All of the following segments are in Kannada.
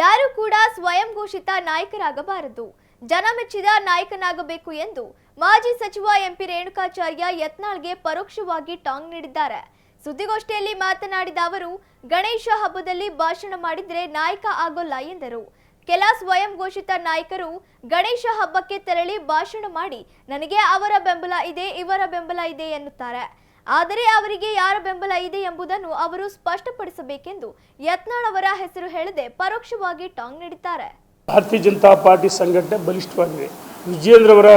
ಯಾರು ಕೂಡ ಸ್ವಯಂ ಘೋಷಿತ ನಾಯಕರಾಗಬಾರದು. ಜನ ಮೆಚ್ಚಿದ ನಾಯಕನಾಗಬೇಕು ಎಂದು ಮಾಜಿ ಸಚಿವ ಎಂಪಿ ರೇಣುಕಾಚಾರ್ಯ ಯತ್ನಾಳ್ಗೆ ಪರೋಕ್ಷವಾಗಿ ಟಾಂಗ್ ನೀಡಿದ್ದಾರೆ. ಸುದ್ದಿಗೋಷ್ಠಿಯಲ್ಲಿ ಮಾತನಾಡಿದ ಅವರು, ಗಣೇಶ ಹಬ್ಬದಲ್ಲಿ ಭಾಷಣ ಮಾಡಿದ್ರೆ ನಾಯಕ ಆಗೋಲ್ಲ ಎಂದರು. ಕೆಲ ಸ್ವಯಂ ಘೋಷಿತ ನಾಯಕರು ಗಣೇಶ ಹಬ್ಬಕ್ಕೆ ತೆರಳಿ ಭಾಷಣ ಮಾಡಿ, ನನಗೆ ಅವರ ಬೆಂಬಲ ಇದೆ, ಇವರ ಬೆಂಬಲ ಇದೆ ಎನ್ನುತ್ತಾರೆ. ಆದರೆ ಅವರಿಗೆ ಯಾರ ಬೆಂಬಲ ಇದೆ ಎಂಬುದನ್ನು ಅವರು ಸ್ಪಷ್ಟಪಡಿಸಬೇಕೆಂದು ಯತ್ನಾಳ್ ಅವರ ಹೆಸರು ಹೇಳದೆ ಪರೋಕ್ಷವಾಗಿ ಟಾಂಗ್ ನೀಡಿದ್ದಾರೆ. ಭಾರತೀಯ ಜನತಾ ಪಾರ್ಟಿ ಸಂಘಟನೆ ಬಲಿಷ್ಠವಾಗಿದೆ. ವಿಜಯೇಂದ್ರ ಅವರ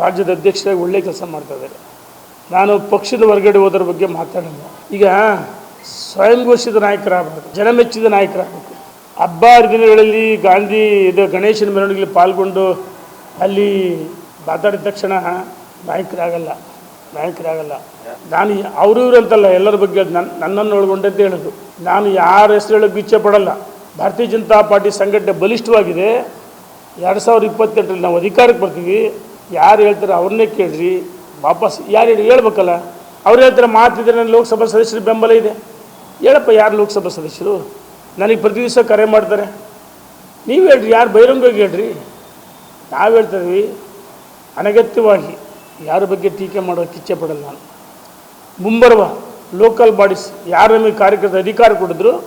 ರಾಜ್ಯದ ಅಧ್ಯಕ್ಷರಾಗಿ ಒಳ್ಳೆ ಕೆಲಸ ಮಾಡ್ತಾ ಇದ್ದಾರೆ. ನಾನು ಪಕ್ಷದ ಹೊರಗಡೆ ಹೋದ್ರ ಬಗ್ಗೆ ಮಾತಾಡಲ್ಲ. ಈಗ ಸ್ವಯಂ ಘೋಷಿತ ನಾಯಕರಾಗಬೇಕು ಜನಮೆಚ್ಚಿದ ನಾಯಕರಾಗಬೇಕು. ಹಬ್ಬ ಹರಿದಿನಗಳಲ್ಲಿ ಗಾಂಧಿ ಇದು ಗಣೇಶನ ಮೆರವಣಿಗೆಯಲ್ಲಿ ಪಾಲ್ಗೊಂಡು ಅಲ್ಲಿ ಮಾತಾಡಿದ ತಕ್ಷಣ ನಾಯಕರಾಗಲ್ಲ. ನಾಯಕರಾಗಲ್ಲ. ನಾನು ಅವರು ಅಂತಲ್ಲ, ಎಲ್ಲರ ಬಗ್ಗೆ ನನ್ನ ನನ್ನನ್ನು ಒಳಗೊಂಡಂತ ಹೇಳೋದು. ನಾನು ಯಾರ ಹೆಸರು ಹೇಳೋಕ್ಕೆ ಇಚ್ಛೆ ಪಡಲ್ಲ. ಭಾರತೀಯ ಜನತಾ ಪಾರ್ಟಿ ಸಂಘಟನೆ ಬಲಿಷ್ಠವಾಗಿದೆ. ಎರಡು ಸಾವಿರದ ಇಪ್ಪತ್ತೆಂಟರಲ್ಲಿ ನಾವು ಅಧಿಕಾರಕ್ಕೆ ಬರ್ತೀವಿ. ಯಾರು ಹೇಳ್ತಾರೆ ಅವ್ರನ್ನೇ ಕೇಳ್ರಿ. ವಾಪಸ್ ಯಾರು ಹೇಳಿ ಹೇಳ್ಬೇಕಲ್ಲ. ಅವ್ರು ಹೇಳ್ತಾರೆ ಮಾತಿದ್ರೆ ನನ್ನ ಲೋಕಸಭಾ ಸದಸ್ಯರ ಬೆಂಬಲ ಇದೆ. ಹೇಳಪ್ಪ ಯಾರು ಲೋಕಸಭಾ ಸದಸ್ಯರು? ನನಗೆ ಪ್ರತಿ ದಿವಸ ಕರೆ ಮಾಡ್ತಾರೆ. ನೀವು ಹೇಳ್ರಿ, ಯಾರು ಬಹಿರಂಗವಾಗಿ ಹೇಳ್ರಿ. ನಾವು ಹೇಳ್ತಾ ಇದೀವಿ, ಅನಗತ್ಯವಾಗಿ. ಯಾರ ಬಗ್ಗೆ ಟೀಕೆ ಮಾಡೋಕ್ಕೆ ಇಚ್ಛೆ ಪಡಲ್ಲ ನಾನು. ಮುಂಬರುವ ಲೋಕಲ್ ಬಾಡೀಸ್ ಯಾರು ನಮಗೆ ಕಾರ್ಯಕರ್ತ ಅಧಿಕಾರ ಕೊಡಿದ್ರು,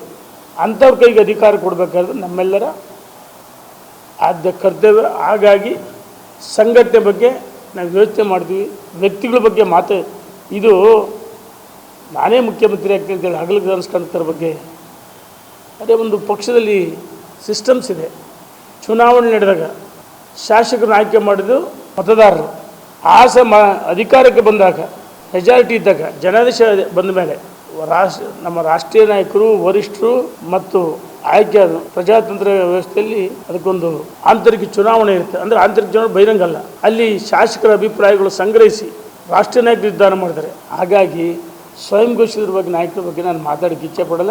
ಅಂಥವ್ರ ಕೈಗೆ ಅಧಿಕಾರ ಕೊಡಬೇಕಾದ್ರೆ ನಮ್ಮೆಲ್ಲರ ಆದ್ಯ ಕರ್ತವ್ಯ. ಹಾಗಾಗಿ ಸಂಘಟನೆ ಬಗ್ಗೆ ನಾವು ಯೋಚನೆ ಮಾಡ್ತೀವಿ. ವ್ಯಕ್ತಿಗಳ ಬಗ್ಗೆ ಮಾತು, ಇದು ನಾನೇ ಮುಖ್ಯಮಂತ್ರಿ ಆಗ್ತೀನಿ ಅಂತೇಳಿ ಹಗಲು ಅನಿಸ್ಕೊಂತರ ಬಗ್ಗೆ. ಅದೇ ಒಂದು ಪಕ್ಷದಲ್ಲಿ ಸಿಸ್ಟಮ್ಸ್ ಇದೆ. ಚುನಾವಣೆ ನಡೆದಾಗ ಶಾಸಕರನ್ನ ಆಯ್ಕೆ ಮಾಡಿದ್ದು ಮತದಾರರು. ಆ ಸಮ ಅಧಿಕಾರಕ್ಕೆ ಬಂದಾಗ ಮೆಜಾರಿಟಿ ಇದ್ದಾಗ, ಜನಾದೇಶ ಬಂದ ಮೇಲೆ, ರಾಷ್ಟ್ರ, ನಮ್ಮ ರಾಷ್ಟ್ರೀಯ ನಾಯಕರು, ವರಿಷ್ಠರು ಮತ್ತು ಆಯ್ಕೆ ಪ್ರಜಾತಂತ್ರ ವ್ಯವಸ್ಥೆಯಲ್ಲಿ ಅದಕ್ಕೊಂದು ಆಂತರಿಕ ಚುನಾವಣೆ ಇರುತ್ತೆ. ಅಂದರೆ ಆಂತರಿಕ ಚುನಾವಣೆ ಬಹಿರಂಗ ಅಲ್ಲ. ಅಲ್ಲಿ ಶಾಸಕರ ಅಭಿಪ್ರಾಯಗಳು ಸಂಗ್ರಹಿಸಿ ರಾಷ್ಟ್ರೀಯ ನಾಯಕರು ನಿರ್ಧಾರ ಮಾಡ್ತಾರೆ ಹಾಗಾಗಿ ಸ್ವಯಂ ಘೋಷಿತರ ಬಗ್ಗೆ ನಾಯಕರ ಬಗ್ಗೆ ನಾನು ಮಾತಾಡೋಕ್ಕೆ ಇಚ್ಛೆ ಪಡಲ್ಲ.